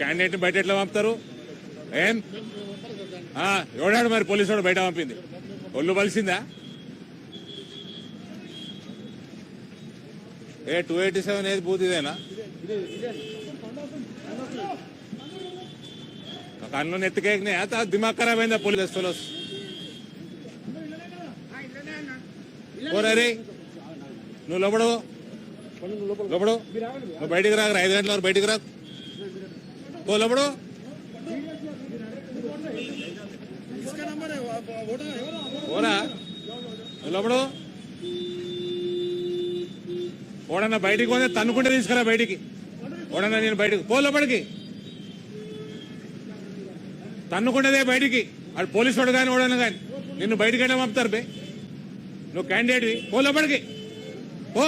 Candidate బయట ఎట్లా పంపుతారు? ఏం? ఆ, ఎవడాడు మరి పోలీసు వాడు బయట పంపింది? ఒళ్ళు పలిసిందా? ఏ టూ ఎయిటీ సెవెన్ ఏది బూత్ ఇదేనా? కన్ను నెత్తికేకినాయి? తా దిమాగ్ ఖరాబ్ అయిందా పోలీస్ ఫెలోస్ ఓరే నువ్వు లోపడవు. లోపడు నువ్వు బయటికి రాకు ఐదు గంటల వరకు బయటికి రాకు. ఓ లోపడు ఓరా? ఓడన్నా బయటికి పోతే తన్నుకుంటే తీసుకురా బయటికి. ఓడన్నా నేను బయటికి పో లోపలికి. తన్నుకుంటేదే బయటికి. వాడు పోలీసు వాడు కానీ ఓడన్నా కానీ నిన్ను బయటికి వెళ్ళి పంపుతారు బే. నువ్వు క్యాండిడేట్వి పో లోపలికి. పో.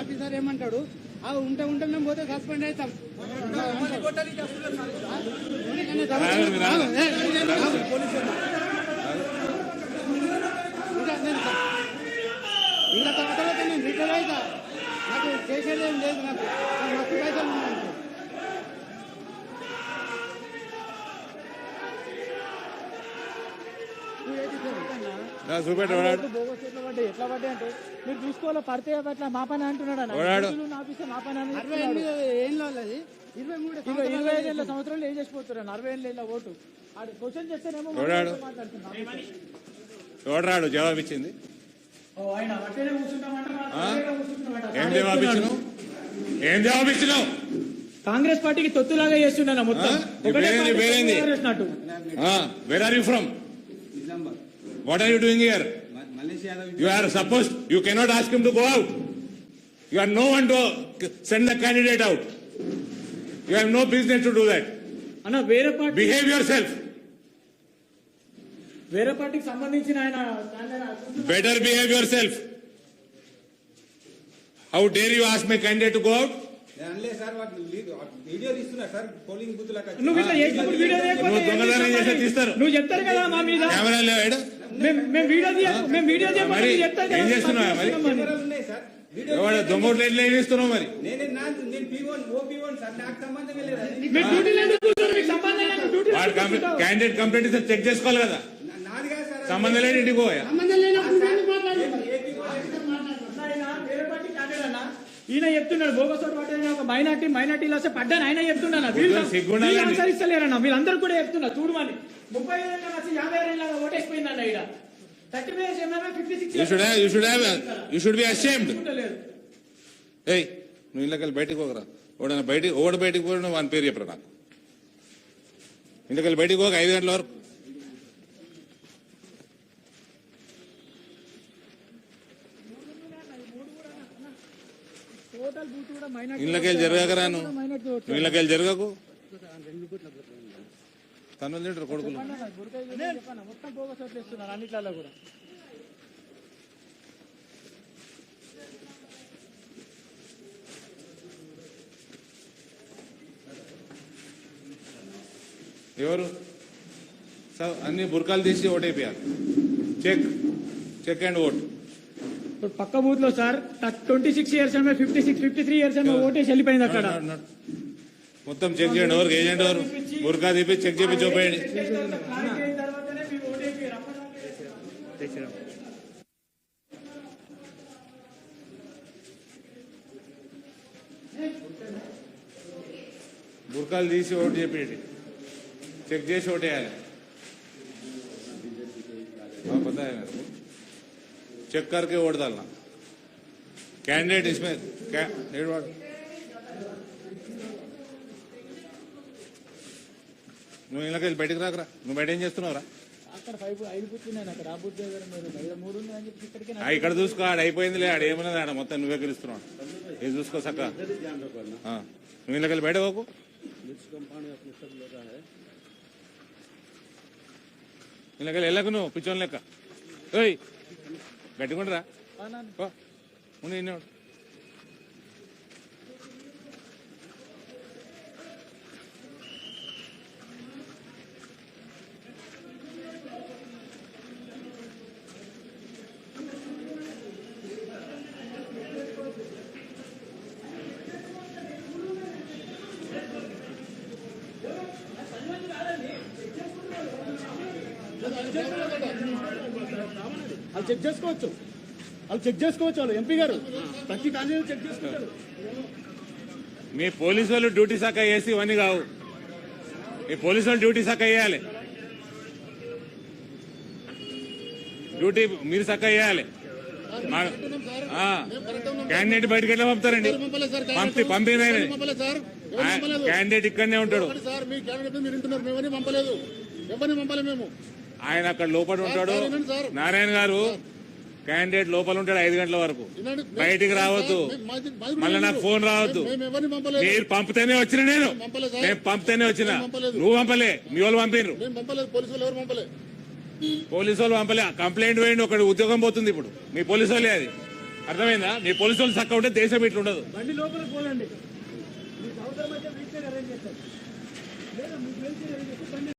ఆఫీసర్ ఏమంటాడు ఆ ఉంటే ఉంటే మేము పోతే సస్పెండ్ అవుతాం ఇంకా తర్వాత నేను రిటైర్ అవుతా నాకు చేసేది ఏం లేదు నాకు నాకు పైసలు ఎట్లా అంటే మీరు చూసుకోవాలి పడితే అట్లా మా పని అంటున్నాడు మా పని వాళ్ళది ఇరవై ఐదు సంవత్సరాలు ఏం చేసిపోతున్నారు? అరవై ఏళ్ళ ఓటు. ఆడు క్వశ్చన్ చేస్తేనేమో ఎవడరాడు జవాబు ఇచ్చింది. ఏం జవాబు ఇచ్చినావు ఏం జవాబు ఇచ్చినావు కాంగ్రెస్ పార్టీకి తొత్తులాగా చేస్తున్నాను మొత్తం. Where are you from what are you doing here you are suppose you cannot ask him to go out you are no one to send the candidate out you have no business to do that అన్న వేరే party behave your self వేరే పార్టీకి సంబంధించిన ఆయన ఆయన better behave your self how dare you ask my candidate to go out అనలే sir వాటి లీడ్- వీడియో తీస్తున్నారు సార్ పోలింగ్ బూత్లకు నువ్వు ఇట్లా చేసినప్పుడు వీడియో చేయకపోతే నువ్వు దొంగతనం చేస్తే తీస్తారు. నువ్వు చెప్తారు కదా మా మీద. కెమెరా లేవాడు మేము మేము వీడియో తీయ మేము వీడియో చేయకపోతే మరి ఏం దొంగోట్లు ఎట్లా? క్యాండిడేట్ కంప్లైంట్ ఇస్తే చెక్ చేసుకోవాలి కదా. సంబంధం లేని ఇంటికి పోయా. ఈయన చెప్తున్నాడు బోగసోట్ పడ్డాను ఒక మైనార్టీ మైనార్టీలో వస్తే పడ్డాను ఆయన చెప్తున్నాను వీళ్ళు వీళ్ళందరూ కూడా చెప్తున్నా చూడమని ముప్పై ఏళ్ళ వచ్చి యాభై ఏళ్ళ ఓటేసిపోయిందన్న ఇక్కడ థర్టీ ఫైవ్ ఏమైనా fifty you six should you should have you should be ashamed లేదు ఏయ్ నువ్వు ఇళ్ళకెళ్ళి బయటికి పోకరా. ఓడన బయటికి ఓడ బయటికి పోయిన వాని పేరు చెప్పరా నాకు? ఇంటికెళ్ళి బయటికి పోక ఐదు గంటల వరకు. ఇళ్ళకెళ్ళి జరగకరా నువ్వు. మైనార్టీ ఓట్లు నువ్వు ఇళ్ళకెళ్ళి జరగకు. తను తింటారు కొడుకులు. మొత్తం ఇస్తున్నారు అన్నిట్లలో కూడా ఎవరు? సార్ అన్ని బుర్కాలు తీసి ఓటైపోయారు చెక్ చెక్ అండ్ ఓట్. ఇప్పుడు పక్క బూత్లో సార్ ట్వంటీ సిక్స్ ఇయర్స్ ఏమో fifty six fifty three years ఏమో ఓటేసి వెళ్ళిపోయింది అక్కడ. మొత్తం చెక్ చేయండి ఎవరికి ఏజెంట్ ఎవరు బుర్కా తీపి చెక్ చేపి చూపేయండి క్లారిటీ అయిన తర్వాతనే మీరు ఓటేసి అప్పటిదాకా బుర్కాలు తీసి ఓటు చెప్పేయండి చెక్ చేసి ఓటేయాలి हाँ, पता है मेरे को चेक करके वोट डालना कैंडिडेट इसमें क्या నువ్వు వెళ్ళి బయటకు రాకరా. నువ్వు బయట ఏం చేస్తున్నావురా? అక్కడ ఫైవ్ ఐదు బూత్ ఉన్నాయి అక్కడ. ఆ బూత్ దగ్గర మీరు. ఇక్కడ మూడు ఉన్నాయని చెప్పి ఇక్కడికి ఆ, ఇక్కడ చూసుకో ఆడ అయిపోయిందిలే ఆడ ఏమన్నది ఆడ. మొత్తం నువ్వే గెలుస్తున్నావు ఇది చూసుకో సక్క. నువ్వు వెళ్ళి బయట పోకు. వెళ్ళి వెళ్ళకు నువ్వు పిచ్చోని లెక్క. గట్టిగుండరా. ఉండు. ఉండు. చెక్ చేసుకోవచ్చు. వాళ్ళు చెక్ చేసుకోవచ్చు వాళ్ళు ఎంపీ గారు. ప్రతి క్యాండిడేట్ చెక్ చేసుకుంటారు. మీ పోలీసు వాళ్ళు డ్యూటీ శాఖ చేసి ఇవన్నీ కావు. మీ పోలీసు వాళ్ళు డ్యూటీ శాఖ చేయాలి డ్యూటీ మీరు శాఖ ఆ. క్యాండిడేట్ బయటకు ఎట్లా పంపుతారండి. పంపి పంపిన క్యాండిడేట్ ఇక్కడనే ఉంటాడు. పంపలేదు. ఎవరిని పంపలేదు మేము. ఆయన అక్కడ లోపల ఉంటాడు. నారాయణ గారు క్యాండిడేట్ లోపల ఉంటాడు ఐదు గంటల వరకు. బయటికి రావద్దు. మళ్ళీ నాకు. ఫోన్ రావద్దు. మీరు పంపితేనే వచ్చిన నేను. నేను పంపితేనే వచ్చిన. నువ్వు పంపలే. మీ వాళ్ళు పంపినరు పంపలేదు. పోలీసు వాళ్ళు పంపలే. కంప్లైంట్ వేయండి. ఒకటి ఉద్యోగం పోతుంది ఇప్పుడు. మీ పోలీసు వాళ్ళే అది. అర్థమైందా? మీ పోలీసు వాళ్ళు చక్క ఉంటే దేశం ఇట్లా ఉండదు.